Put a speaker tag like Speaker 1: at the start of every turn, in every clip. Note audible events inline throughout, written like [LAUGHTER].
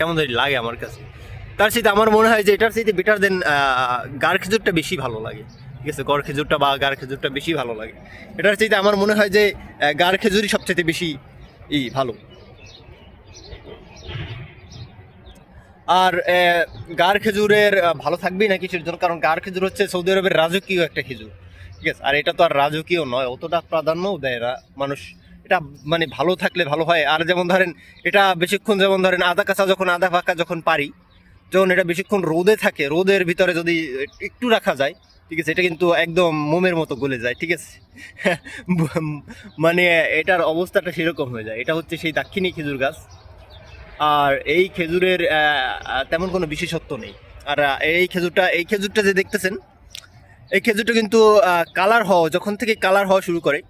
Speaker 1: কেমন জানি লাগে আমার কাছে। তার সাথে আমার মনে হয় যে এটার সাথে বেটার দেন গার খেজুরটা বেশি ভালো লাগে। ঠিক আছে? গড় খেজুরটা বা গার খেজুরটা বেশি ভালো লাগে। এটার চাইতে আমার মনে হয় যে গার খেজুরই সবচেয়ে বেশি ই ভালো। আর গার খেজুরের ভালো থাকবেই না কিছুর জন্য? কারণ গার খেজুর হচ্ছে সৌদি আরবের রাজকীয় একটা খেজুর। ঠিক আছে? আর এটা তো আর রাজকীয় নয়, অতটা প্রাধান্যও দেয় মানুষ। এটা মানে ভালো থাকলে ভালো হয়। আর যেমন ধরেন, এটা বেশিক্ষণ যেমন ধরেন আদা কাঁচা যখন আদা পাকা যখন পারি, যখন এটা বেশিক্ষণ রোদে থাকে, রোদের ভিতরে যদি একটু রাখা যায়, ঠিক আছে, এটা কিন্তু একদম মোমের মতো গলে যায়, ঠিক আছে? [LAUGHS] মানে এটার অবস্থাটা সেরকম হয়ে যায়। এটা হচ্ছে সেই দাক্ষিণী খেজুর গাছ। আর এই খেজুরের তেমন কোনো বিশেষত্ব নেই। আর এই খেজুরটা এই খেজুরটা যে দেখতেছেন, এই খেজুরটা কিন্তু কালার হওয়া, যখন থেকে কালার হওয়া শুরু করে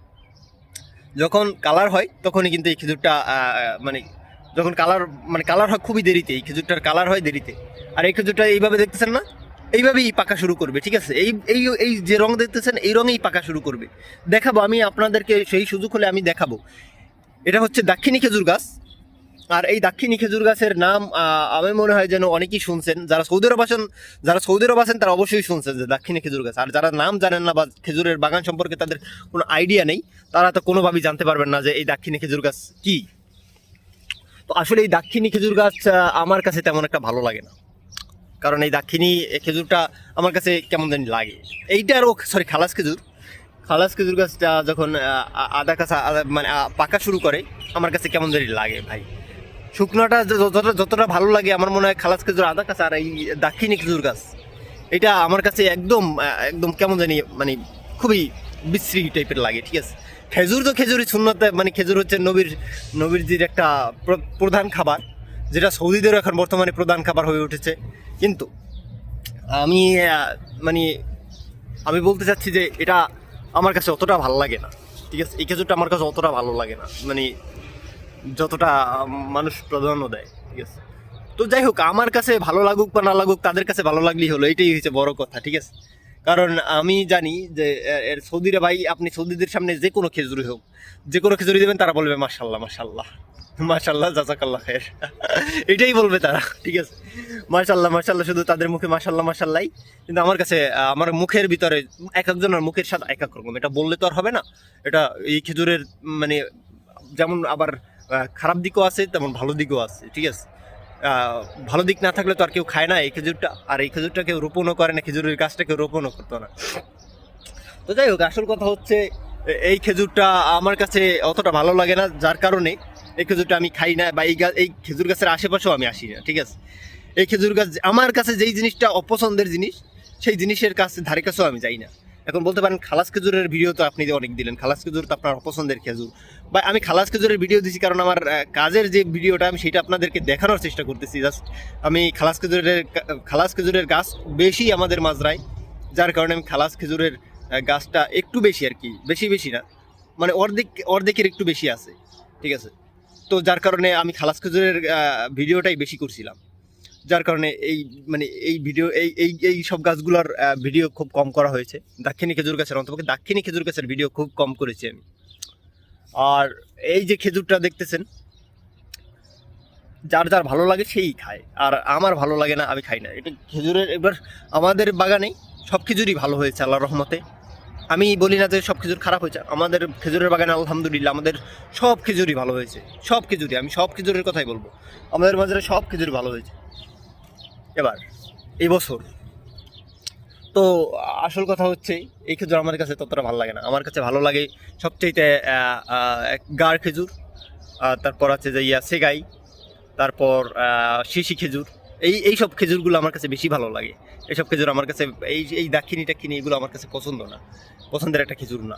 Speaker 1: যখন কালার হয়, তখনই কিন্তু এই খেজুরটা মানে যখন কালার মানে কালার হয় খুবই দেরিতে, এই খেজুরটার কালার হয় দেরিতে। আর এই খেজুরটা এইভাবে দেখতেছেন না? এইভাবেই পাকা শুরু করবে, ঠিক আছে? এই এই এই যে রং দেখতেছেন, এই রঙেই পাকা শুরু করবে। দেখাবো, আমি আপনাদেরকে সেই সুযোগ হলে আমি দেখাবো। এটা হচ্ছে দাক্ষিণী খেজুর গাছ। আর এই দাক্ষিণী খেজুর গাছের নাম আমি মনে হয় যেন অনেকেই শুনছেন। যারা সৌদি আরব আছেন, যারা সৌদি আরব আছেন, তারা অবশ্যই শুনছেন যে দাক্ষিণী খেজুর গাছ। আর যারা নাম জানেন না বা খেজুরের বাগান সম্পর্কে তাদের কোনো আইডিয়া নেই, তারা তো কোনোভাবেই জানতে পারবেন না যে এই দাক্ষিণী খেজুর গাছ কি। তো আসলে এই দাক্ষিণী খেজুর গাছ আমার কাছে তেমন একটা ভালো লাগে না। কারণ এই দাক্ষিণী খেজুরটা আমার কাছে কেমন জানি লাগে। এইটা আরও সরি খালাস খেজুর। খালাস খেজুর গাছটা যখন আদা আদা- মানে পাকা শুরু করে, আমার কাছে কেমন জানি লাগে ভাই। শুকনোটা যতটা যতটা ভালো লাগে, আমার মনে হয় খালাস খেজুর, আদা কাঁচা আর এই দাক্ষিণী খেজুর গাছ, এটা আমার কাছে একদম একদম কেমন জানি মানে খুবই বিশ্রী টাইপের লাগে, ঠিক আছে? খেজুর তো খেজুরই শূন্যতে মানে খেজুর হচ্ছে নবীর, নবীরজির একটা প্র- প্রধান খাবার, যেটা সৌদিদেরও এখন বর্তমানে প্রধান খাবার হয়ে উঠেছে। কিন্তু আমি মানে আমি বলতে চাচ্ছি যে এটা আমার কাছে অতটা ভালো লাগে না, ঠিক আছে? এই খেজুরটা আমার কাছে অতটা ভালো লাগে না মানে যতটা মানুষ প্রাধান্য দেয়, ঠিক আছে? তো যাই হোক, আমার কাছে ভালো লাগুক বা না লাগুক, তাদের কাছে ভালো লাগলেই হলো, এটাই হচ্ছে বড় কথা, ঠিক আছে? কারণ আমি জানি যে এর সৌদিরা ভাই, আপনি সৌদিদের সামনে যে কোনো খেজুরি হোক, যে কোনো খেজুরি দেবেন, তারা বলবে, মাশাল্লাহ মাশাল্লাহ মাশাল্লাহ, জাজাকাল্লাহ খের [LAUGHS] এটাই বলবে তারা, ঠিক আছে? মাশাল্লাহ মাশাল্লাহ, শুধু তাদের মুখে মাশাল্লাহ মাশাল্লাহ কিন্তু আমার কাছে আমার মুখের ভিতরে, এক একজনের মুখের স্বাদ এক এক রকম, এটা বললে তো আর হবে না। এটা এই খেজুরের মানে যেমন আবার খারাপ দিকও আছে, তেমন ভালো দিকও আছে, ঠিক আছে? ভালো দিক না থাকলে তো আর কেউ খায় না, এই খেজুরটা, আর এই খেজুরটা কেউ রোপণও করে না, খেজুরের গাছটা কেউ রোপণও করতো না। তো যাই হোক, আসল কথা হচ্ছে, এই খেজুরটা আমার কাছে অতটা ভালো লাগে না, যার কারণে এই খেজুরটা আমি খাই না, বা এই এই খেজুর গাছের আশেপাশেও আমি আসি না, ঠিক আছে? এই খেজুর গাছ, আমার কাছে যেই জিনিসটা অপছন্দের জিনিস, সেই জিনিসের কাছে, ধারে কাছেও আমি যাই না। এখন বলতে পারেন খালাস খেজুরের ভিডিও তো আপনি অনেক দিলেন, খালাস খেজুর তো আপনার অপছন্দের খেজুর। বা আমি খালাস খেজুরের ভিডিও দিছি কারণ আমার কাজের যে ভিডিওটা আমি সেটা আপনাদেরকে দেখানোর চেষ্টা করতেছি। জাস্ট আমি খালাস খেজুরের খালাস খেজুরের গাছ বেশি আমাদের মাজরায়, যার কারণে আমি খালাস খেজুরের গাছটা একটু বেশি আর কি, বেশি বেশি না মানে অর্ধেক, অর্ধেকের একটু বেশি আছে, ঠিক আছে? তো যার কারণে আমি খালাস খেজুরের ভিডিওটাই বেশি করছিলাম। যার কারণে এই মানে এই ভিডিও এই এই এই সব গাছগুলোর ভিডিও খুব কম করা হয়েছে। দাক্ষিণী খেজুর গাছের অন্তপক্ষে দাক্ষিণী খেজুর গাছের ভিডিও খুব কম করেছি আমি। আর এই যে খেজুরটা দেখতেছেন, যার যার ভালো লাগে সেই খায়। আর আমার ভালো লাগে না, আমি খাই না। এটা খেজুরের, এবার আমাদের বাগানে সব খেজুরই ভালো হয়েছে আল্লাহ রহমতে। আমি বলি না যে সব খেজুর খারাপ হয়েছে। আমাদের খেজুরের বাগানে আলহামদুলিল্লাহ আমাদের সব খেজুরই ভালো হয়েছে। সব খেজুরই, আমি সব খেজুরের কথাই বলব। আমাদের মাঝে সব খেজুর ভালো হয়েছে। এবার, এই বছর। তো আসল কথা হচ্ছে, এই খেজুর আমার কাছে ততটা ভালো লাগে না। আমার কাছে ভালো লাগে সবচেয়ে গাঢ় খেজুর তারপর আছে যে ইয়া সেগাই, তারপর শিশি খেজুর। এই এই সব খেজুরগুলো আমার কাছে বেশি ভালো লাগে। এইসব খেজুর আমার কাছে, এই এই দাক্ষিণী টাক্ষিণী এগুলো আমার কাছে পছন্দ না। পছন্দের একটা খেজুর না।